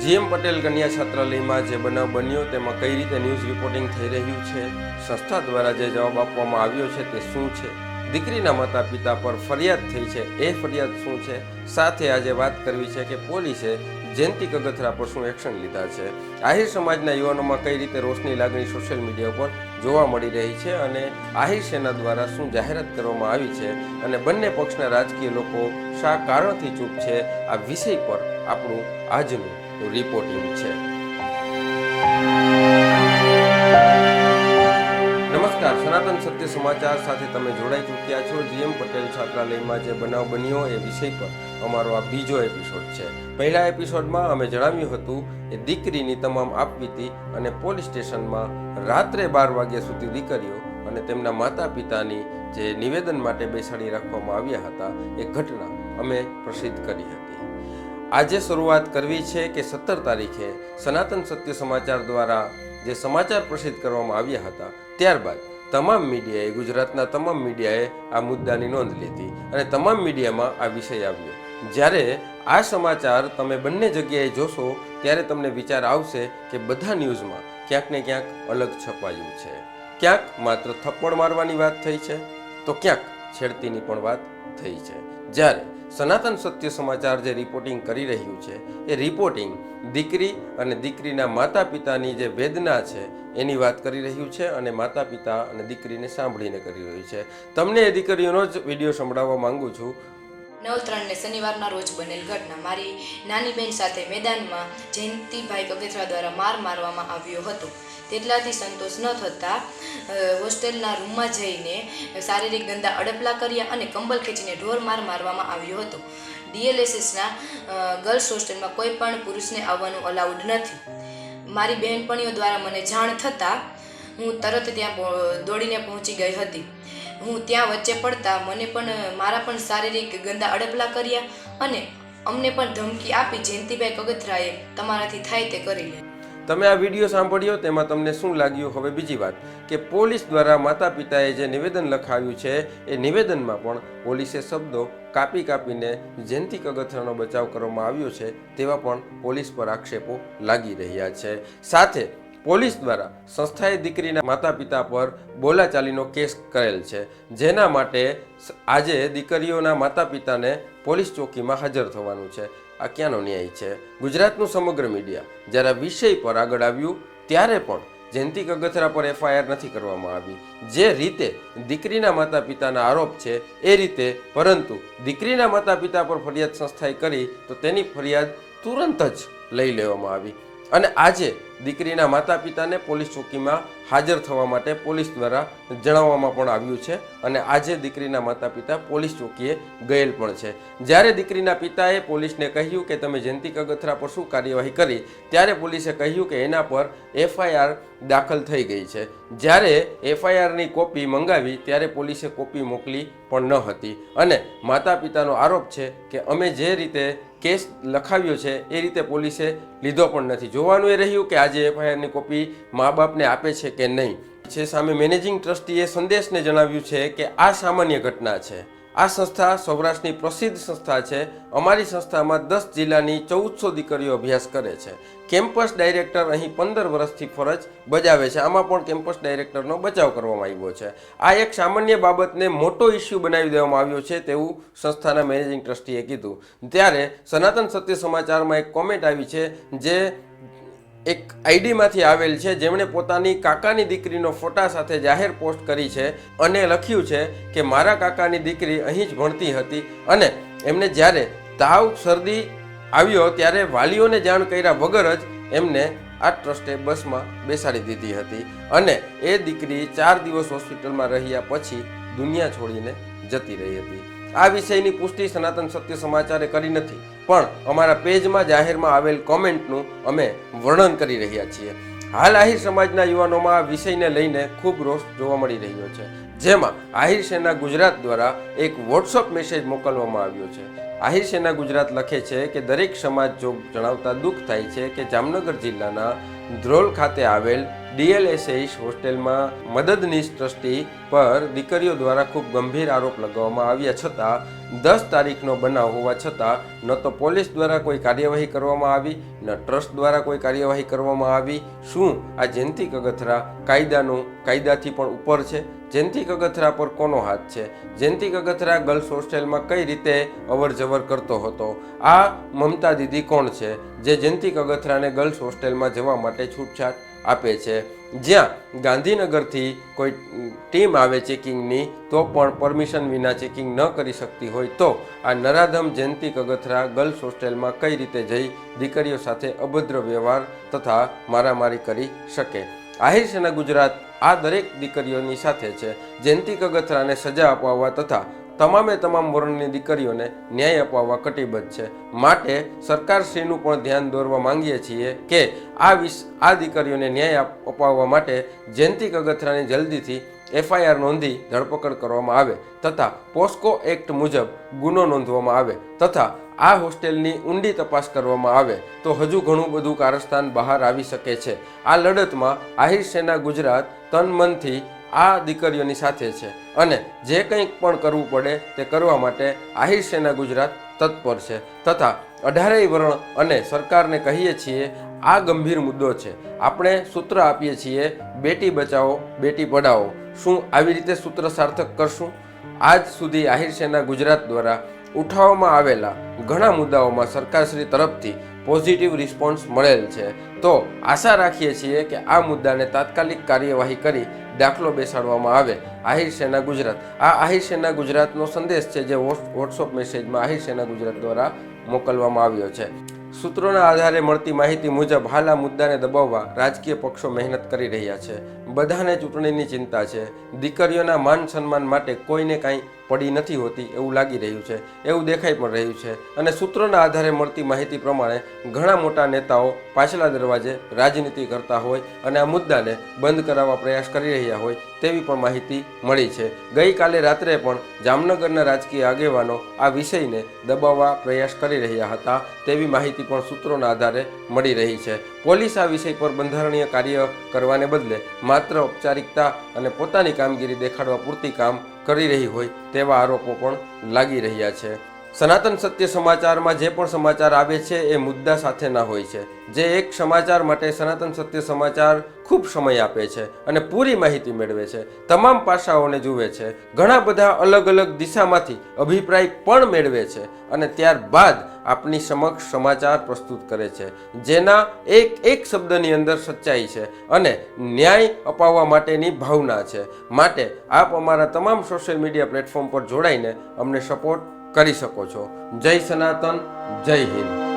GM Patel કન્યા છાત્રાલયમાં જે બનાવ બન્યો, તેમાં કઈ રીતે ન્યૂઝ રિપોર્ટિંગ થઈ રહ્યું છે, સંસ્થા દ્વારા જે જવાબ આપવામાં આવ્યો છે તે શું છે? દીકરીના માતા પિતા પર ફરિયાદ થઈ છે, એ ફરિયાદ શું છે? સાથે આજે વાત કરવી છે કે પોલીસે જયંતિ કગથરા પર શું એક્શન લીધા છે? આહિર સમાજના યુવાનોમાં કઈ રીતે રોષની લાગણી સોશિયલ મીડિયા પર જોવા મળી રહી છે અને આહિર સેના દ્વારા શું જાહેરાત કરવામાં આવી છે અને બંને પક્ષના રાજકીય લોકો શા કારણથી ચૂપ છે? આ વિષય પર આપણું આજનું રિપોર્ટિંગ છે. નમસ્કાર, સનાતન સત્ય સમાચાર સાથે તમે જોડાઈ ચૂક્યા છો. જીએમ પટેલ છાત્રાલયમાં જે બનાવ બન્યો એ વિષય પર અમારો આ બીજો એપિસોડ છે. પહેલા એપિસોડમાં અમે જણાવ્યું હતું કે દીકરીની તમામ આપવીતી અને પોલીસ સ્ટેશનમાં રાત્રે બાર વાગ્યા સુધી દીકરીઓ અને તેમના માતા પિતાની જે નિવેદન માટે બેસાડી રાખવામાં આવ્યા હતા, એ ઘટના અમે પ્રસિદ્ધ કરી હતી. આજે શરૂઆત કરવી છે કે સત્તર તારીખે સનાતન સત્ય સમાચાર દ્વારા જે સમાચાર પ્રસિદ્ધ કરવામાં આવ્યા હતા, ત્યારબાદ તમામ મીડિયાએ, ગુજરાતના તમામ મીડિયાએ આ મુદ્દાની નોંધ લીધી અને તમામ મીડિયામાં આ વિષય આવ્યો. જ્યારે આ સમાચાર તમે બંને જગ્યાએ જોશો, ત્યારે તમને વિચાર આવશે કે બધા ન્યૂઝમાં ક્યાંક ને ક્યાંક અલગ છપાયું છે. ક્યાંક માત્ર થપ્પડ મારવાની વાત થઈ છે, તો ક્યાંક છેડતીની પણ વાત થઈ છે. જ્યારે સનાતન સત્ય સમાચાર જે રિપોર્ટિંગ કરી રહ્યું છે, એ રિપોર્ટિંગ દીકરી અને દીકરીના માતા પિતાની જે વેદના છે, એની વાત કરી રહ્યું છે અને માતા પિતા અને દીકરીને સાંભળીને કરી રહ્યું છે. તમને એ દીકરીઓનો જ વીડિયો સંભળાવવા માંગુ છું. નવ ત્રણને શનિવારના રોજ બનેલ ઘટના. મારી નાની બહેન સાથે મેદાનમાં જયંતિભાઈ કગેથરા દ્વારા માર મારવામાં આવ્યો હતો. તેટલાથી સંતોષ ન થતાં હોસ્ટેલના રૂમમાં જઈને શારીરિક ગંદા અડપલા કર્યા અને કંબલ ખેંચીને ઢોર માર મારવામાં આવ્યો હતો. ડીએલએસએસના ગર્લ્સ હોસ્ટેલમાં કોઈ પણ પુરુષને આવવાનું અલાઉડ નથી. મારી બહેનપણીઓ દ્વારા મને જાણ થતાં હું તરત ત્યાં દોડીને પહોંચી ગઈ હતી. હું ત્યાં વચ્ચે પડતા મને પણ, મારા પણ શારીરિક ગંદા અડપલા કર્યા અને અમને પણ ધમકી આપી જયંતિભાઈ કગથરાએ તમારાથી થાય તે કરી લે. તમે આ વીડિયો સાંભળ્યો, તેમાં તમને શું લાગ્યું? હવે બીજી વાત, કે પોલીસ દ્વારા માતા પિતાએ જે નિવેદન લખાવ્યું છે, એ નિવેદનમાં પણ પોલીસે શબ્દો કાપી કાપીને જયંતિ કગથરાનો બચાવ કરવામાં આવ્યો છે, તેવા પણ પોલીસ પર આક્ષેપો લાગી રહ્યા છે. સાથે પોલીસ દ્વારા સંસ્થાએ દીકરીના માતા પિતા પર બોલાચાલીનો કેસ કરેલ છે, જેના માટે આજે દીકરીઓના માતા પિતાને પોલીસ ચોકીમાં હાજર થવાનું છે. આ ક્યાંનો ન્યાય છે? ગુજરાતનું સમગ્ર મીડિયા જ્યારે વિષય પર આગળ આવ્યું, ત્યારે પણ જયંતિ કગથરા પર એફઆઈઆર નથી કરવામાં આવી. જે રીતે દીકરીના માતા પિતાના આરોપ છે, એ રીતે પરંતુ દીકરીના માતા પિતા પર ફરિયાદ સંસ્થાએ કરી, તો તેની ફરિયાદ તુરંત જ લઈ લેવામાં આવી. અને આજે દીકરીના માતા પિતાને પોલીસ ચોકીમાં હાજર થવા માટે પોલીસ દ્વારા જણાવવામાં પણ આવ્યું છે અને આજે દીકરીના માતા પિતા પોલીસ ચોકીએ ગયેલ પણ છે. જ્યારે દીકરીના પિતાએ પોલીસને કહ્યું કે તમે જયંતિ કગથરા પર શું કાર્યવાહી કરી, ત્યારે પોલીસે કહ્યું કે એના પર એફઆઈઆર દાખલ થઈ ગઈ છે. જ્યારે એફઆઈઆરની કોપી મંગાવી, ત્યારે પોલીસે કોપી મોકલી પણ ન હતી. અને માતા પિતાનો આરોપ છે કે અમે જે રીતે કેસ લખાવ્યો છે, એ રીતે પોલીસે લીધો પણ નથી. જોવાનું એ રહ્યું કે આજે એફઆઈઆરની કોપી મા બાપને આપે છે કે નહીં? છે સામે મેનેજિંગ ટ્રસ્ટીએ સંદેશને જણાવ્યું છે કે આ સામાન્ય ઘટના છે. આ સંસ્થા સૌરાષ્ટ્રની પ્રસિદ્ધ સંસ્થા છે. અમારી સંસ્થામાં દસ જિલ્લાની ચૌદસો દીકરીઓ અભ્યાસ કરે છે. કેમ્પસ ડાયરેક્ટર અહીં પંદર વર્ષથી ફરજ બજાવે છે. આમાં પણ કેમ્પસ ડાયરેક્ટરનો બચાવ કરવામાં આવ્યો છે. આ એક સામાન્ય બાબતને મોટો ઇસ્યુ બનાવી દેવામાં આવ્યો છે તેવું સંસ્થાના મેનેજિંગ ટ્રસ્ટીએ કીધું. ત્યારે સનાતન સત્ય સમાચારમાં એક કોમેન્ટ આવી છે જે એક આઈડીમાંથી આવેલ છે, જેમણે પોતાની કાકાની દીકરીનો ફોટા સાથે જાહેર પોસ્ટ કરી છે અને લખ્યું છે કે, મારા કાકાની દીકરી અહીં જ ભણતી હતી અને એમને જ્યારે તાવ શરદી આવ્યો ત્યારે વાલીઓને જાણ કર્યા વગર જ એમને આ ટ્રસ્ટે બસમાં બેસાડી દીધી હતી અને એ દીકરી ચાર દિવસ હોસ્પિટલમાં રહ્યા પછી દુનિયા છોડીને જતી રહી હતી. આ વિષયની પુષ્ટિ સનાતન સત્ય સમાચારે કરી નથી, પણ અમારા પેજમાં જાહેરમાં આવેલ કોમેન્ટનું અમે વર્ણન કરી રહ્યા છીએ. હાલ આહિર સમાજના યુવાનોમાં આ વિષયને લઈને ખૂબ રોષ જોવા મળી રહ્યો છે. જેમાં આહિર સેના ગુજરાત દ્વારા એક વોટ્સઅપ મેસેજ મોકલવામાં આવ્યો છે. આહિર સેના ગુજરાત લખે છે કે દરેક સમાજ જોગ જણાવતા દુઃખ થાય છે કે જામનગર જિલ્લાના ધ્રોલ ખાતે આવેલ ડીએલએસએસ હોસ્ટેલમાં મદદનીશ ટ્રસ્ટી પર દીકરીઓ દ્વારા ખૂબ ગંભીર આરોપ લગાવવામાં આવ્યા છતાં દસ તારીખનો બનાવ હોવા છતાં ન તો પોલીસ દ્વારા કોઈ કાર્યવાહી કરવામાં આવી, ન ટ્રસ્ટ દ્વારા કોઈ કાર્યવાહી કરવામાં આવી. શું આ જયંતિ કગથરા કાયદાનું, કાયદાથી પણ ઉપર છે? જયંતિ કગથરા પર કોનો હાથ છે? જયંતિ કગથરા ગર્લ્સ હોસ્ટેલમાં કઈ રીતે અવર જવર કરતો હતો? આ મમતા દીદી કોણ છે, જે જયંતિ કગથરાને ગર્લ્સ હોસ્ટેલમાં જવા માટે છૂટછાટ? આપે છે. જ્યાં ગાંધીનગરથી કોઈ ટીમ આવે ચેકિંગની, તો પણ પરમિશન વિના ચેકિંગ ન કરી શકતી હોય તો આ નરાધમ જયંતિ કગથરા ગર્લ્સ હોસ્ટેલમાં કઈ રીતે જઈ દીકરીઓ સાથે અભદ્ર વ્યવહાર તથા મારામારી કરી શકે? આહિર સેના ગુજરાત આ દરેક દીકરીઓની સાથે છે. જયંતિ કગથરાને સજા અપાવવા તથા તમામે તમામ વર્ણની દીકરીઓને ન્યાય અપાવવા કટિબદ્ધ છે. માટે સરકારશ્રીનું પણ ધ્યાન દોરવા માંગીએ છીએ કે આ વિશ આ દીકરીઓને ન્યાય અપાવવા માટે જયંતિ કગથરાની જલ્દીથી એફઆઈઆર નોંધી ધરપકડ કરવામાં આવે તથા પોસ્કો એક્ટ મુજબ ગુનો નોંધવામાં આવે તથા આ હોસ્ટેલની ઊંડી તપાસ કરવામાં આવે તો હજુ ઘણું બધું કારસ્તાન બહાર આવી શકે છે. આ લડતમાં આહિર સેના ગુજરાત તન મનથી આ દીકરીઓની સાથે છે. અને જે કંઈક પણ કરવું પડે તે કરવા માટે આહિર સેના ગુજરાત તત્પર છે. તથા અઢારેય વર્ણ અને સરકારને કહીએ છીએ, આ ગંભીર મુદ્દો છે. આપણે સૂત્ર આપીએ છીએ, બેટી બચાવો, બેટી પઢાઓ. શું આવી રીતે સૂત્ર સાર્થક કરશું? આજ સુધી આહિર સેના ગુજરાત દ્વારા ઉઠાવવામાં આવેલા ઘણા મુદ્દાઓમાં સરકારશ્રી તરફથી પોઝિટિવ રિસ્પોન્સ મળેલ છે. તો આશા રાખીએ છીએ કે આ મુદ્દાને તાત્કાલિક કાર્યવાહી કરી દાખલો બેસાડવામાં આવે. આહિર સેના ગુજરાત. આ આહિર સેના ગુજરાતનો સંદેશ છે જે વોટ્સ- વોટ્સઅપ મેસેજમાં આહિર સેના ગુજરાત દ્વારા મોકલવામાં આવ્યો છે. સૂત્રોના આધારે મળતી માહિતી મુજબ હાલ આ મુદ્દાને દબાવવા રાજકીય પક્ષો મહેનત કરી રહ્યા છે. બધાને ચૂંટણીની ચિંતા છે. દીકરીઓના માન સન્માન માટે કોઈને કાંઈ પડી નથી હોતી એવું લાગી રહ્યું છે, એવું દેખાઈ પણ રહ્યું છે. અને સૂત્રોના આધારે મળતી માહિતી પ્રમાણે ઘણા મોટા નેતાઓ પાછલા દરવાજે રાજનીતિ કરતા હોય અને આ મુદ્દાને બંધ કરાવવા પ્રયાસ કરી રહ્યા હોય તેવી પણ માહિતી મળી છે. ગઈકાલે રાત્રે પણ જામનગરના રાજકીય આગેવાનો આ વિષયને દબાવવા પ્રયાસ કરી રહ્યા હતા તેવી માહિતી પણ સૂત્રોના આધારે મળી રહી છે. પોલીસ આ વિષય પર બંધારણીય કાર્ય કરવાને બદલે માત્ર ઔપચારિકતા અને પોતાની કામગીરી દેખાડવા પૂરતી કામ કરી રહી હોય તેવા આરોપો પણ લાગી રહ્યા છે. સનાતન સત્ય સમાચારમાં જે પણ સમાચાર આવે છે એ મુદ્દા સાથેના હોય છે. જે એક સમાચાર માટે સનાતન સત્ય સમાચાર ખૂબ સમય આપે છે અને પૂરી માહિતી મેળવે છે. તમામ પાસાઓને જુએ છે. ઘણા બધા અલગ અલગ દિશામાંથી અભિપ્રાય પણ મેળવે છે અને ત્યારબાદ આપની સમક્ષ સમાચાર પ્રસ્તુત કરે છે. જેના એક એક શબ્દની અંદર સચ્ચાઈ છે અને ન્યાય અપાવવા માટેની ભાવના છે. માટે આપ અમારા તમામ સોશિયલ મીડિયા પ્લેટફોર્મ પર જોડાઈને અમને સપોર્ટ કરી શકો છો. જય સનાતન જય હિન્દ.